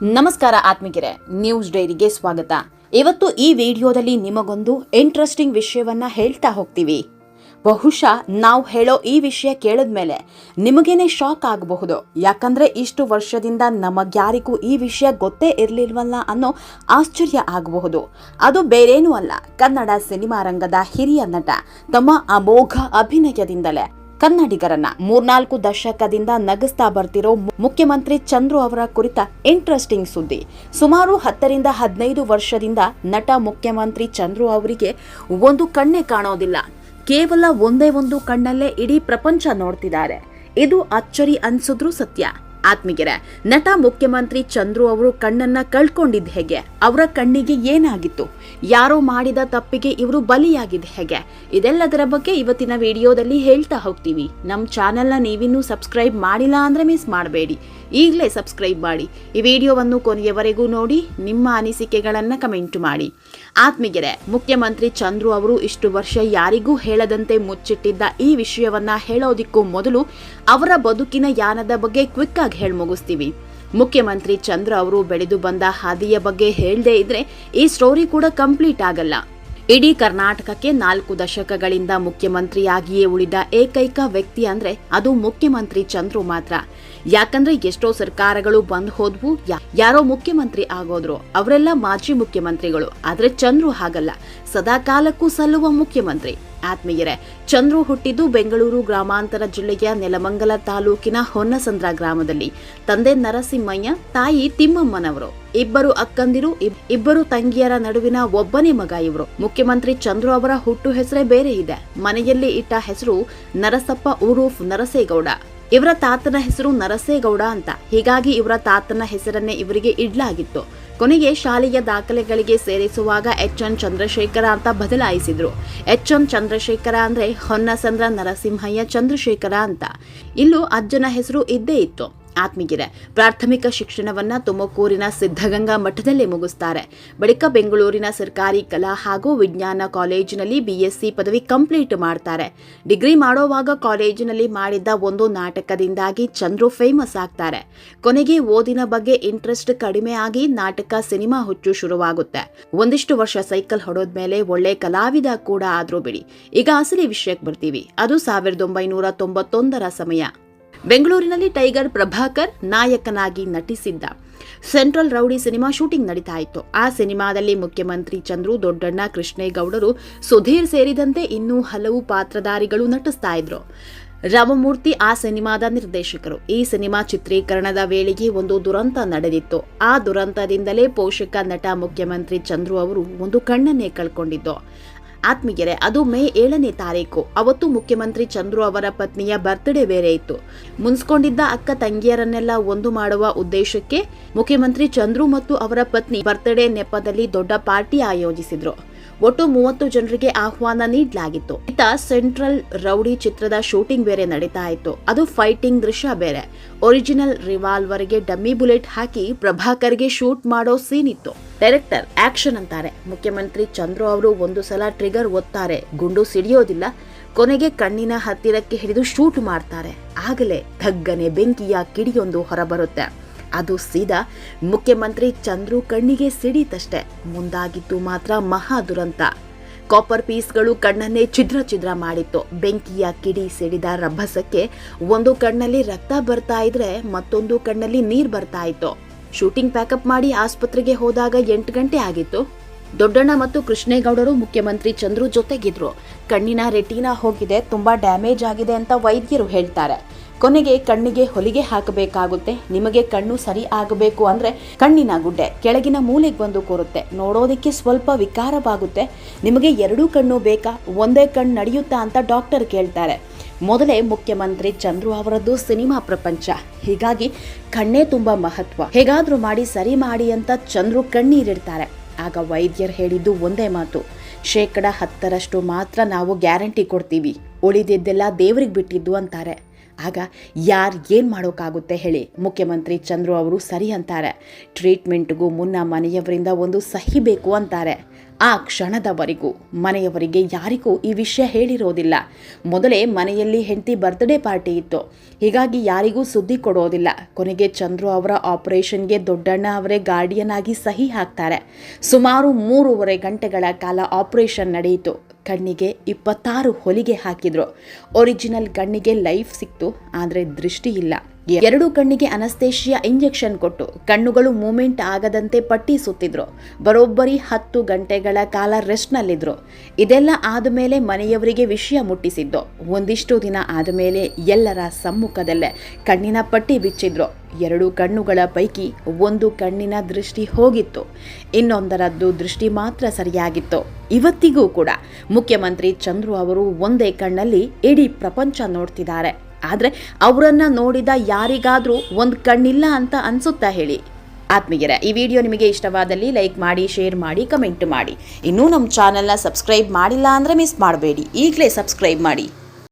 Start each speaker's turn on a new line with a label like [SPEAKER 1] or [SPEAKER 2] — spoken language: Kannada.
[SPEAKER 1] ನಮಸ್ಕಾರ ಆತ್ಮಿಗೆರೆ ನ್ಯೂಸ್ ಡೈರಿಗೆ ಸ್ವಾಗತ. ಇವತ್ತು ಈ ವಿಡಿಯೋದಲ್ಲಿ ನಿಮಗೊಂದು ಇಂಟ್ರೆಸ್ಟಿಂಗ್ ವಿಷಯವನ್ನ ಹೇಳ್ತಾ ಹೋಗ್ತೀವಿ. ಬಹುಶಃ ನಾವು ಹೇಳೋ ಈ ವಿಷಯ ಕೇಳಿದ್ಮೇಲೆ ನಿಮಗೇನೆ ಶಾಕ್ ಆಗಬಹುದು. ಯಾಕಂದ್ರೆ ಇಷ್ಟು ವರ್ಷದಿಂದ ನಮಗ್ಯಾರಿಗೂ ಈ ವಿಷಯ ಗೊತ್ತೇ ಇರಲಿಲ್ವಲ್ಲ ಅನ್ನೋ ಆಶ್ಚರ್ಯ ಆಗಬಹುದು. ಅದು ಬೇರೇನೂ ಅಲ್ಲ, ಕನ್ನಡ ಸಿನಿಮಾ ರಂಗದ ಹಿರಿಯ ನಟ ತಮ್ಮ ಅಮೋಘ ಅಭಿನಯದಿಂದಲೇ. ಕನ್ನಡಿಗರನ್ನ ಮೂರ್ನಾಲ್ಕು ದಶಕದಿಂದ ನಗಿಸ್ತಾ ಬರ್ತಿರೋ ಮುಖ್ಯಮಂತ್ರಿ ಚಂದ್ರು ಅವರ ಕುರಿತ ಇಂಟ್ರೆಸ್ಟಿಂಗ್ ಸುದ್ದಿ. ಸುಮಾರು ಹತ್ತರಿಂದ ಹದಿನೈದು ವರ್ಷದಿಂದ ನಟ ಮುಖ್ಯಮಂತ್ರಿ ಚಂದ್ರು ಅವರಿಗೆ ಒಂದು ಕಣ್ಣೇ ಕಾಣೋದಿಲ್ಲ. ಕೇವಲ ಒಂದೇ ಒಂದು ಕಣ್ಣಲ್ಲೇ ಇಡೀ ಪ್ರಪಂಚ ನೋಡ್ತಿದ್ದಾರೆ. ಇದು ಅಚ್ಚರಿ ಅನ್ಸಿದ್ರೂ ಸತ್ಯ. ಆತ್ಮಿಗೆರೆ ನಟ ಮುಖ್ಯಮಂತ್ರಿ ಚಂದ್ರು ಅವರು ಕಣ್ಣನ್ನ ಕಳ್ಕೊಂಡಿದ್ ಹೇಗೆ? ಅವರ ಕಣ್ಣಿಗೆ ಏನಾಗಿತ್ತು? ಯಾರೋ ಮಾಡಿದ ತಪ್ಪಿಗೆ ಇವರು ಬಲಿಯಾಗಿದ್ ಹೇಗೆ? ಇದೆಲ್ಲದರ ಬಗ್ಗೆ ಇವತ್ತಿನ ವಿಡಿಯೋದಲ್ಲಿ ಹೇಳ್ತಾ ಹೋಗ್ತೀವಿ. ನಮ್ಮ ಚಾನೆಲ್ನ ನೀವಿನ್ನೂ ಸಬ್ಸ್ಕ್ರೈಬ್ ಮಾಡಿಲ್ಲ ಅಂದ್ರೆ ಮಿಸ್ ಮಾಡಬೇಡಿ. ಈಗಲೇ ಸಬ್ಸ್ಕ್ರೈಬ್ ಮಾಡಿ. ಈ ವಿಡಿಯೋವನ್ನು ಕೊನೆಯವರೆಗೂ ನೋಡಿ, ನಿಮ್ಮ ಅನಿಸಿಕೆಗಳನ್ನು ಕಮೆಂಟ್ ಮಾಡಿ. ಆತ್ಮಿಗೆರೆ ಮುಖ್ಯಮಂತ್ರಿ ಚಂದ್ರು ಅವರು ಇಷ್ಟು ವರ್ಷ ಯಾರಿಗೂ ಹೇಳದಂತೆ ಮುಚ್ಚಿಟ್ಟಿದ್ದ ಈ ವಿಷಯವನ್ನ ಹೇಳೋದಿಕ್ಕೂ ಮೊದಲು ಅವರ ಬದುಕಿನ ಯಾನದ ಬಗ್ಗೆ ಕ್ವಿಕ್ ಹೇಳಿ ಮುಗಿಸ್ತೀವಿ. ಮುಖ್ಯಮಂತ್ರಿ ಚಂದ್ರ ಅವರು ಬೆಳೆದು ಬಂದ ಹಾದಿಯ ಬಗ್ಗೆ ಹೇಳದೇ ಇದ್ರೆ ಈ ಸ್ಟೋರಿ ಕೂಡ ಕಂಪ್ಲೀಟ್ ಆಗಲ್ಲ. ಇಡೀ ಕರ್ನಾಟಕಕ್ಕೆ ನಾಲ್ಕು ದಶಕಗಳಿಂದ ಮುಖ್ಯಮಂತ್ರಿಯಾಗಿಯೇ ಉಳಿದ ಏಕೈಕ ವ್ಯಕ್ತಿ ಅಂದ್ರೆ ಅದು ಮುಖ್ಯಮಂತ್ರಿ ಚಂದ್ರು ಮಾತ್ರ. ಯಾಕಂದ್ರೆ ಎಷ್ಟೋ ಸರ್ಕಾರಗಳು ಬಂದ್ ಹೋದ್ವು ಯಾರೋ ಮುಖ್ಯಮಂತ್ರಿ ಆಗೋದ್ರು, ಅವರೆಲ್ಲ ಮಾಜಿ ಮುಖ್ಯಮಂತ್ರಿಗಳು. ಆದ್ರೆ ಚಂದ್ರು ಹಾಗಲ್ಲ. ಸದಾ ಕಾಲಕ್ಕೂ ಸಲ್ಲುವ ಮುಖ್ಯಮಂತ್ರಿ. ಆತ್ಮೀಯರೇ, ಚಂದ್ರು ಹುಟ್ಟಿದ್ದು ಬೆಂಗಳೂರು ಗ್ರಾಮಾಂತರ ಜಿಲ್ಲೆಯ ನೆಲಮಂಗಲ ತಾಲೂಕಿನ ಹೊನ್ನಸಂದ್ರ ಗ್ರಾಮದಲ್ಲಿ. ತಂದೆ ನರಸಿಂಹಯ್ಯ, ತಾಯಿ ತಿಮ್ಮಮ್ಮನವರು. ಇಬ್ಬರು ಅಕ್ಕಂದಿರು, ಇಬ್- ಇಬ್ಬರು ತಂಗಿಯರ ನಡುವಿನ ಒಬ್ಬನೇ ಮಗ ಇವರು. ಮುಖ್ಯಮಂತ್ರಿ ಚಂದ್ರು ಅವರ ಹುಟ್ಟು ಹೆಸರೇ ಬೇರೆ ಇದೆ. ಮನೆಯಲ್ಲಿ ಇಟ್ಟ ಹೆಸರು ನರಸಪ್ಪ ಉರೂಫ್ ನರಸೇಗೌಡ. ಇವರ ತಾತನ ಹೆಸರು ನರಸೇಗೌಡ ಅಂತ. ಹೀಗಾಗಿ ಇವರ ತಾತನ ಹೆಸರನ್ನೇ ಇವರಿಗೆ ಇಡ್ಲಾಗಿತ್ತು. ಕೊನೆಗೆ ಶಾಲೆಯ ದಾಖಲೆಗಳಿಗೆ ಸೇರಿಸುವಾಗ ಎಚ್ ಎನ್ ಚಂದ್ರಶೇಖರ ಅಂತ ಬದಲಾಯಿಸಿದ್ರು. ಎಚ್ ಎನ್ ಚಂದ್ರಶೇಖರ ಅಂದ್ರೆ ಹೊನ್ನಸಂದ್ರ ನರಸಿಂಹಯ್ಯ ಚಂದ್ರಶೇಖರ ಅಂತ. ಇಲ್ಲೂ ಅಜ್ಜನ ಹೆಸರು ಇದ್ದೇ ಇತ್ತು. ಆತ್ಮೀಗಿರೆ ಪ್ರಾಥಮಿಕ ಶಿಕ್ಷಣವನ್ನ ತುಮಕೂರಿನ ಸಿದ್ಧಗಂಗಾ ಮಠದಲ್ಲಿ ಮುಗಿಸ್ತಾರೆ. ಬಳಿಕ ಬೆಂಗಳೂರಿನ ಸರ್ಕಾರಿ ಕಲಾ ಹಾಗೂ ವಿಜ್ಞಾನ ಕಾಲೇಜಿನಲ್ಲಿ ಬಿಎಸ್ಸಿ ಪದವಿ ಕಂಪ್ಲೀಟ್ ಮಾಡ್ತಾರೆ. ಡಿಗ್ರಿ ಮಾಡೋವಾಗ ಕಾಲೇಜಿನಲ್ಲಿ ಮಾಡಿದ್ದ ಒಂದು ನಾಟಕದಿಂದಾಗಿ ಚಂದ್ರು ಫೇಮಸ್ ಆಗ್ತಾರೆ. ಕೊನೆಗೆ ಓದಿನ ಬಗ್ಗೆ ಇಂಟ್ರೆಸ್ಟ್ ಕಡಿಮೆ ಆಗಿ ನಾಟಕ, ಸಿನಿಮಾ ಹುಚ್ಚು ಶುರುವಾಗುತ್ತೆ. ಒಂದಿಷ್ಟು ವರ್ಷ ಸೈಕಲ್ ಹೊಡೋದ್ಮೇಲೆ ಒಳ್ಳೆ ಕಲಾವಿದ ಕೂಡ ಆದ್ರೂ ಬಿಡಿ. ಈಗ ಅಸಲಿ ವಿಷಯಕ್ಕೆ ಬರ್ತೀವಿ. ಅದು ಸಾವಿರದ ಒಂಬೈನೂರ ತೊಂಬತ್ತೊಂದರ ಸಮಯ. ಬೆಂಗಳೂರಿನಲ್ಲಿ ಟೈಗರ್ ಪ್ರಭಾಕರ್ ನಾಯಕನಾಗಿ ನಟಿಸಿದ್ದ ಸೆಂಟ್ರಲ್ ರೌಡಿ ಸಿನಿಮಾ ಶೂಟಿಂಗ್ ನಡೀತಾ ಇತ್ತು ಆ ಸಿನಿಮಾದಲ್ಲಿ ಮುಖ್ಯಮಂತ್ರಿ ಚಂದ್ರು, ದೊಡ್ಡಣ್ಣ ಕೃಷ್ಣೇಗೌಡರು, ಸುಧೀರ್ ಸೇರಿದಂತೆ ಇನ್ನೂ ಹಲವು ಪಾತ್ರಧಾರಿಗಳು ನಟಿಸ್ತಾ ಇದ್ರು ರಾಮಮೂರ್ತಿ ಆ ಸಿನಿಮಾದ ನಿರ್ದೇಶಕರು. ಈ ಸಿನಿಮಾ ಚಿತ್ರೀಕರಣದ ವೇಳೆಗೆ ಒಂದು ದುರಂತ ನಡೆದಿತ್ತು. ಆ ದುರಂತದಿಂದಲೇ ಪೋಷಕ ನಟ ಮುಖ್ಯಮಂತ್ರಿ ಚಂದ್ರು ಅವರು ಒಂದು ಕಣ್ಣನ್ನೇ ಕಳ್ಕೊಂಡಿದ್ದು. ಆತ್ಮೀಯರೇ, ಅದು ಮೇ ಏಳನೇ ತಾರೀಕು. ಅವತ್ತು ಮುಖ್ಯಮಂತ್ರಿ ಚಂದ್ರು ಅವರ ಪತ್ನಿಯ ಬರ್ತ್ಡೇ ಬೇರೆ ಇತ್ತು. ಮುನ್ಸ್ಕೊಂಡಿದ್ದ ಅಕ್ಕ ತಂಗಿಯರನ್ನೆಲ್ಲ ಒಂದು ಮಾಡುವ ಉದ್ದೇಶಕ್ಕೆ ಮುಖ್ಯಮಂತ್ರಿ ಚಂದ್ರು ಮತ್ತು ಅವರ ಪತ್ನಿ ಬರ್ತ್ಡೇ ನೆಪದಲ್ಲಿ ದೊಡ್ಡ ಪಾರ್ಟಿ ಆಯೋಜಿಸಿದ್ರು. ಒಟ್ಟು ಮೂವತ್ತು ಜನರಿಗೆ ಆಹ್ವಾನ ನೀಡಲಾಗಿತ್ತು. ಇತ್ತ ಸೆಂಟ್ರಲ್ ರೌಡಿ ಚಿತ್ರದ ಶೂಟಿಂಗ್ ಬೇರೆ ನಡೀತಾ ಇತ್ತು. ಅದು ಫೈಟಿಂಗ್ ದೃಶ್ಯ ಬೇರೆ. ಒರಿಜಿನಲ್ ರಿವಾಲ್ವರ್ಗೆ ಡಮ್ಮಿ ಬುಲೆಟ್ ಹಾಕಿ ಪ್ರಭಾಕರ್ಗೆ ಶೂಟ್ ಮಾಡೋ ಸೀನ್ ಇತ್ತು. ಡೈರೆಕ್ಟರ್ ಆಕ್ಷನ್ ಅಂತಾರೆ. ಮುಖ್ಯಮಂತ್ರಿ ಚಂದ್ರು ಅವರು ಒಂದು ಸಲ ಟ್ರಿಗರ್ ಒತ್ತಾರೆ. ಗುಂಡು ಸಿಡಿಯೋದಿಲ್ಲ. ಕೊನೆಗೆ ಕಣ್ಣಿನ ಹತ್ತಿರಕ್ಕೆ ಹಿಡಿದು ಶೂಟ್ ಮಾಡ್ತಾರೆ. ಆಗಲೇ ಧಗ್ಗನೆ ಬೆಂಕಿಯ ಕಿಡಿಯೊಂದು ಹೊರಬರುತ್ತೆ. ಅದು ಸೀದಾ ಮುಖ್ಯಮಂತ್ರಿ ಚಂದ್ರು ಕಣ್ಣಿಗೆ ಸಿಡಿತಷ್ಟೆ. ಮುಂದಾಗಿದ್ದು ಮಾತ್ರ ಮಹಾ ದುರಂತ. ಕಾಪರ್ ಪೀಸ್ಗಳು ಕಣ್ಣನ್ನೇ ಛಿದ್ರ ಛಿದ್ರ ಮಾಡಿತ್ತು. ಬೆಂಕಿಯ ಕಿಡಿ ಸಿಡಿದ ರಭಸಕ್ಕೆ ಒಂದು ಕಣ್ಣಲ್ಲಿ ರಕ್ತ ಬರ್ತಾ ಇದ್ರೆ ಮತ್ತೊಂದು ಕಣ್ಣಲ್ಲಿ ನೀರ್ ಬರ್ತಾ ಇತ್ತು. ಶೂಟಿಂಗ್ ಪ್ಯಾಕಪ್ ಮಾಡಿ ಆಸ್ಪತ್ರೆಗೆ ಹೋದಾಗ ಎಂಟು ಗಂಟೆ ಆಗಿತ್ತು. ದೊಡ್ಡಣ್ಣ ಮತ್ತು ಕೃಷ್ಣೇಗೌಡರು ಮುಖ್ಯಮಂತ್ರಿ ಚಂದ್ರು ಜೊತೆಗಿದ್ರು. ಕಣ್ಣಿನ ರೆಟಿನಾ ಹೋಗಿದೆ, ತುಂಬಾ ಡ್ಯಾಮೇಜ್ ಆಗಿದೆ ಅಂತ ವೈದ್ಯರು ಹೇಳ್ತಾರೆ. ಕೊನೆಗೆ ಕಣ್ಣಿಗೆ ಹೊಲಿಗೆ ಹಾಕಬೇಕಾಗುತ್ತೆ. ನಿಮಗೆ ಕಣ್ಣು ಸರಿ ಆಗಬೇಕು ಅಂದ್ರೆ ಕಣ್ಣಿನ ಗುಡ್ಡೆ ಕೆಳಗಿನ ಮೂಲೆಗೆ ಬಂದು ಕೂರುತ್ತೆ. ನೋಡೋದಕ್ಕೆ ಸ್ವಲ್ಪ ವಿಕಾರವಾಗುತ್ತೆ. ನಿಮಗೆ ಎರಡೂ ಕಣ್ಣು ಬೇಕಾ? ಒಂದೇ ಕಣ್ಣು ನಡೆಯುತ್ತಾ ಅಂತ ಡಾಕ್ಟರ್ ಕೇಳ್ತಾರೆ. ಮೊದಲೇ ಮುಖ್ಯಮಂತ್ರಿ ಚಂದ್ರು ಅವರದ್ದು ಸಿನಿಮಾ ಪ್ರಪಂಚ. ಹೀಗಾಗಿ ಕಣ್ಣೇ ತುಂಬಾ ಮಹತ್ವ. ಹೇಗಾದ್ರೂ ಮಾಡಿ, ಸರಿ ಮಾಡಿ ಅಂತ ಚಂದ್ರು ಕಣ್ಣೀರಿಡ್ತಾರೆ. ಆಗ ವೈದ್ಯರು ಹೇಳಿದ್ದು ಒಂದೇ ಮಾತು. ಶೇಕಡ ಹತ್ತರಷ್ಟು ಮಾತ್ರ ನಾವು ಗ್ಯಾರಂಟಿ ಕೊಡ್ತೀವಿ. ಉಳಿದಿದ್ದೆಲ್ಲ ದೇವರಿಗೆ ಬಿಟ್ಟಿದ್ದು ಅಂತಾರೆ. ಆಗ ಯಾರು ಏನು ಮಾಡೋಕ್ಕಾಗುತ್ತೆ ಹೇಳಿ ಮುಖ್ಯಮಂತ್ರಿ ಚಂದ್ರು ಅವರು ಸರಿ ಅಂತಾರೆ. ಟ್ರೀಟ್ಮೆಂಟ್ಗೂ ಮುನ್ನ ಮನೆಯವರಿಂದ ಒಂದು ಸಹಿ ಬೇಕು ಅಂತಾರೆ. ಆ ಕ್ಷಣದವರೆಗೂ ಮನೆಯವರಿಗೆ ಯಾರಿಗೂ ಈ ವಿಷಯ ಹೇಳಿರೋದಿಲ್ಲ. ಮೊದಲೇ ಮನೆಯಲ್ಲಿ ಹೆಂಡತಿ ಬರ್ತ್ಡೇ ಪಾರ್ಟಿ ಇತ್ತು. ಹೀಗಾಗಿ ಯಾರಿಗೂ ಸುದ್ದಿ ಕೊಡೋದಿಲ್ಲ. ಕೊನೆಗೆ ಚಂದ್ರು ಅವರ ಆಪರೇಷನ್ಗೆ ದೊಡ್ಡಣ್ಣ ಅವರೇ ಗಾರ್ಡಿಯನ್ ಆಗಿ ಸಹಿ ಹಾಕ್ತಾರೆ. ಸುಮಾರು ಮೂರುವರೆ ಗಂಟೆಗಳ ಕಾಲ ಆಪರೇಷನ್ ನಡೆಯಿತು. ಕಣ್ಣಿಗೆ ಇಪ್ಪತ್ತಾರು ಹೊಲಿಗೆ ಹಾಕಿದ್ರು. ಒರಿಜಿನಲ್ ಕಣ್ಣಿಗೆ ಲೈಫ್ ಸಿಕ್ತು ಆದರೆ ದೃಷ್ಟಿ ಇಲ್ಲ. ಎರಡು ಕಣ್ಣಿಗೆ ಅನಸ್ತೇಶಿಯಾ ಇಂಜೆಕ್ಷನ್ ಕೊಟ್ಟು ಕಣ್ಣುಗಳು ಮೂಮೆಂಟ್ ಆಗದಂತೆ ಪಟ್ಟಿ ಸುತ್ತಿದ್ರು. ಬರೋಬ್ಬರಿ ಹತ್ತು ಗಂಟೆಗಳ ಕಾಲ ರೆಸ್ಟ್ನಲ್ಲಿದ್ರು. ಇದೆಲ್ಲ ಆದಮೇಲೆ ಮನೆಯವರಿಗೆ ವಿಷಯ ಮುಟ್ಟಿಸಿದ್ದು. ಒಂದಿಷ್ಟು ದಿನ ಆದಮೇಲೆ ಎಲ್ಲರ ಸಮ್ಮುಖದಲ್ಲೇ ಕಣ್ಣಿನ ಪಟ್ಟಿ ಬಿಚ್ಚಿದ್ರು. ಎರಡು ಕಣ್ಣುಗಳ ಪೈಕಿ ಒಂದು ಕಣ್ಣಿನ ದೃಷ್ಟಿ ಹೋಗಿತ್ತು. ಇನ್ನೊಂದರದ್ದು ದೃಷ್ಟಿ ಮಾತ್ರ ಸರಿಯಾಗಿತ್ತು. ಇವತ್ತಿಗೂ ಕೂಡ ಮುಖ್ಯಮಂತ್ರಿ ಚಂದ್ರು ಅವರು ಒಂದೇ ಕಣ್ಣಲ್ಲಿ ಇಡೀ ಪ್ರಪಂಚ ನೋಡ್ತಿದ್ದಾರೆ. ಆದರೆ ಅವರನ್ನು ನೋಡಿದ ಯಾರಿಗಾದರೂ ಒಂದು ಕಣ್ಣಿಲ್ಲ ಅಂತ ಅನಿಸುತ್ತಾ ಹೇಳಿ. ಆತ್ಮೀಯರ, ಈ ವಿಡಿಯೋ ನಿಮಗೆ ಇಷ್ಟವಾದಲ್ಲಿ ಲೈಕ್ ಮಾಡಿ, ಶೇರ್ ಮಾಡಿ, ಕಮೆಂಟ್ ಮಾಡಿ. ಇನ್ನೂ ನಮ್ಮ ಚಾನೆಲ್ನ ಸಬ್ಸ್ಕ್ರೈಬ್ ಮಾಡಿಲ್ಲ ಅಂದರೆ ಮಿಸ್ ಮಾಡಬೇಡಿ. ಈಗಲೇ ಸಬ್ಸ್ಕ್ರೈಬ್ ಮಾಡಿ.